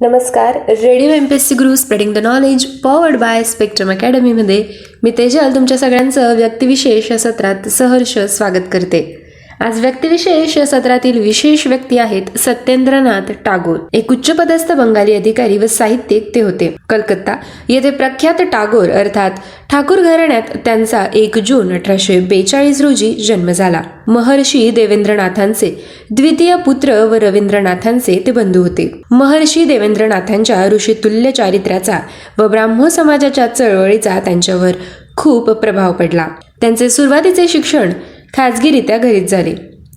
नमस्कार. Radio M P S C guru spreading the knowledge powered by spectrum अकॅडमीमध्ये मी तेजल तुमच्या सगळ्यांचं व्यक्तिविशेष या सत्रात सहर्ष स्वागत करते. आज व्यक्तिविशेष या सत्रातील विशेष व्यक्ती आहेत सत्येंद्रनाथ टागोर. एक उच्चपदस्थ बंगाली अधिकारी व साहित्यिक ते होते. कलकत्ता येथे प्रख्यात टागोर अर्थात ठाकूर घराण्यात त्यांचा एक जून अठराशे बेचाळीस रोजी जन्म झाला. महर्षी देवेंद्रनाथांचे द्वितीय पुत्र व रवींद्रनाथांचे ते बंधू होते. महर्षी देवेंद्रनाथांच्या ऋषितुल्य चारित्र्याचा व ब्राह्मो समाजाच्या चळवळीचा त्यांच्यावर खूप प्रभाव पडला. त्यांचे सुरुवातीचे शिक्षण खाजगीरित्या घरीच झाले.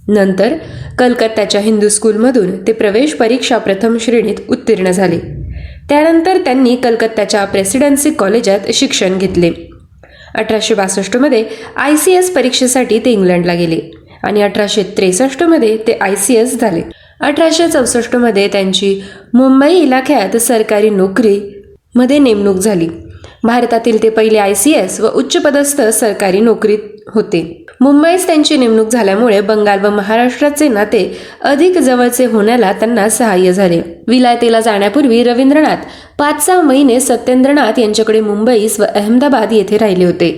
नंतर कलकत्त्याच्या हिंदू स्कूलमधून ते प्रवेश परीक्षा प्रथम श्रेणीत उत्तीर्ण झाले. त्यानंतर त्यांनी कलकत्त्याच्या प्रेसिडेन्सी कॉलेजात शिक्षण घेतले. अठराशे बासष्टमध्ये आय सी एस परीक्षेसाठी ते इंग्लंडला गेले आणि अठराशे त्रेसष्टमध्ये ते आय सी एस झाले. अठराशे चौसष्टमध्ये त्यांची मुंबई इलाख्यात सरकारी नोकरीमध्ये नेमणूक झाली. भारतातील ते पहिले आय सी एस व उच्चपदस्थ सरकारी नोकरीत होते. मुंबईस त्यांची नेमणूक झाल्यामुळे बंगाल व महाराष्ट्राचे नाते अधिक जवळचे होण्याला त्यांना सहाय्य झाले. विलायतेला जाण्यापूर्वी रवींद्रनाथ पाच सहा महिने सत्येंद्रनाथ यांच्याकडे मुंबईस व अहमदाबाद येथे राहिले होते.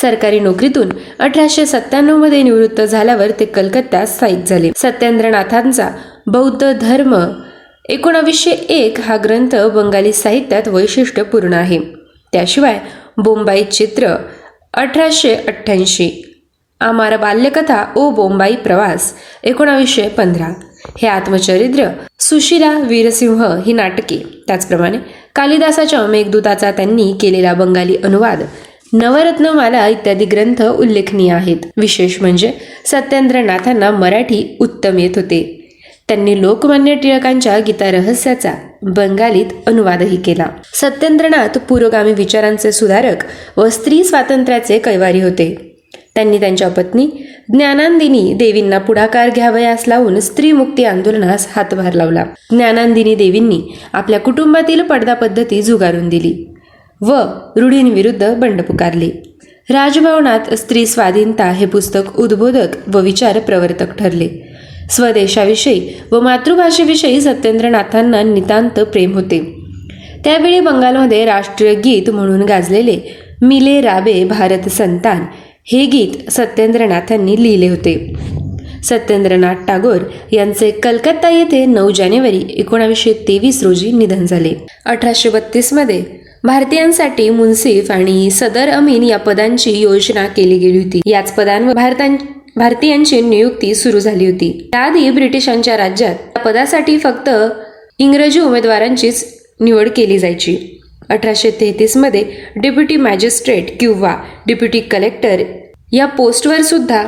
सरकारी नोकरीतून अठराशे सत्त्याण्णवमध्ये निवृत्त झाल्यावर ते कलकत्त्यात स्थायिक झाले. सत्येंद्रनाथांचा बौद्ध धर्म एकोणावीसशे एक हा ग्रंथ बंगाली साहित्यात वैशिष्ट्यपूर्ण आहे. त्याशिवाय बोंबाई चित्र अठराशे अठ्ठ्याऐंशी. आमार बाल्यकथा ओ बोंबाई प्रवास एकोणावीसशे पंधरा. हे आत्मचरित्र सुशिला वीरसिंह ही नाटके. त्याचप्रमाणे कालिदासाच्या मेघदूताचा त्यांनी केलेला बंगाली अनुवाद नवरत्नमाला इत्यादी ग्रंथ उल्लेखनीय आहेत. विशेष म्हणजे सत्येंद्रनाथांना मराठी उत्तम येत होते. त्यांनी लोकमान्य टिळकांच्या गीतारहस्याचा बंगालीत अनुवादही केला. सत्येंद्रनाथ पुरोगामी विचारांचे सुधारक व स्त्री स्वातंत्र्याचे कैवारी होते. त्यांनी त्यांच्या पत्नी ज्ञानांदिनी देवींना पुढाकार घ्यावयास लावून स्त्री मुक्ती आंदोलनास हातभार लावला. ज्ञानांदिनी देवींनी आपल्या कुटुंबातील पडदा पद्धती झुगारून दिली व रूढींविरुद्ध बंड पुकारले. राजभवनात स्त्री स्वाधीनता हे पुस्तक उद्बोधक व विचार प्रवर्तक ठरले. स्वदेशाविषयी व मातृभाषेविषयी सत्येंद्रनाथांना नितांत प्रेम होते. त्यावेळी बंगालमध्ये राष्ट्रीय गीत म्हणून गाजलेले मिले राबे भारत संतान हे गीत सत्येंद्रनाथांनी लिहिले होते. सत्येंद्रनाथ टागोर यांचे कलकत्ता येथे नऊ जानेवारी एकोणावीसशे तेवीस रोजी निधन झाले. अठराशे बत्तीसमध्ये भारतीयांसाठी मुन्सिफ आणि सदर अमीन या पदांची योजना केली गेली होती. याच पदांवर भारतां भारतीयांची नियुक्ती सुरू झाली होती. त्याआधी ब्रिटिशांच्या राज्यात त्या पदासाठी फक्त इंग्रजी उमेदवारांचीच निवड केली जायची. अठराशे तेहतीसमध्ये डेप्युटी मॅजिस्ट्रेट किंवा डेप्युटी कलेक्टर या पोस्टवर सुद्धा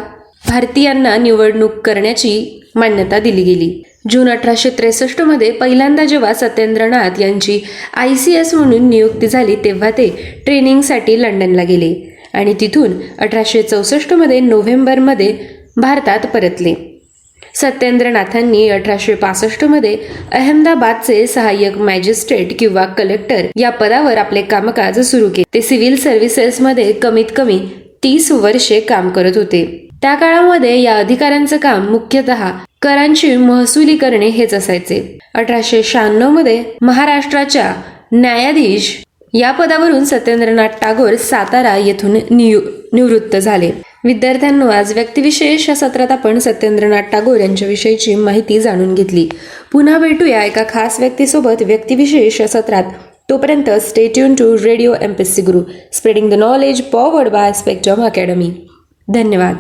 भारतीयांना निवडणूक करण्याची मान्यता दिली गेली. जून अठराशे त्रेसष्टमध्ये पहिल्यांदा जेव्हा सत्येंद्रनाथ यांची आय सी एस म्हणून नियुक्ती झाली तेव्हा ते ट्रेनिंगसाठी लंडनला गेले. आणि तिथून अठराशे चौसष्टमध्ये नोव्हेंबरमध्ये भारतात परतले. सत्येंद्रनाथांनी अठराशे पासष्टमध्ये अहमदाबादचे सहाय्यक मॅजिस्ट्रेट किंवा कलेक्टर या पदावर आपले कामकाज सुरू केले. ते सिव्हिल सर्व्हिसेसमध्ये कमीत कमी तीस वर्षे काम करत होते. त्या काळामध्ये या अधिकाऱ्यांचं काम मुख्यतः करांची महसुली करणे हेच असायचे. अठराशे शहाण्णवमध्ये महाराष्ट्राच्या न्यायाधीश या पदावरून सत्येंद्रनाथ टागोर सातारा येथून नियु निवृत्त झाले. विद्यार्थ्यांनो आज व्यक्तिविशेष या सत्रात आपण सत्येंद्रनाथ टागोर यांच्याविषयीची माहिती जाणून घेतली. पुन्हा भेटूया एका खास व्यक्तीसोबत व्यक्तिविशेष या सत्रात. तोपर्यंत stay tuned to radio M P C guru spreading the knowledge powered by Spectrum academy धन्यवाद.